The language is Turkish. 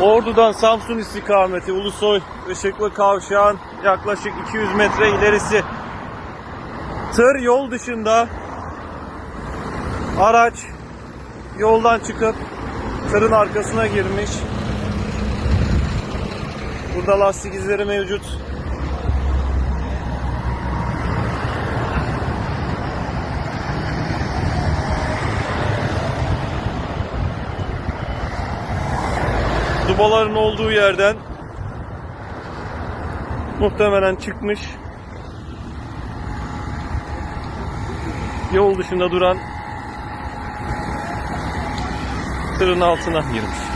Ordu'dan Samsun istikameti Ulusoy Işıklı Kavşağın yaklaşık 200 metre ilerisi tır yol dışında araç yoldan çıkıp tırın arkasına girmiş. Burada lastik izleri mevcut. Dubaların olduğu yerden muhtemelen çıkmış. Yol dışında duran tırın altına girmiş.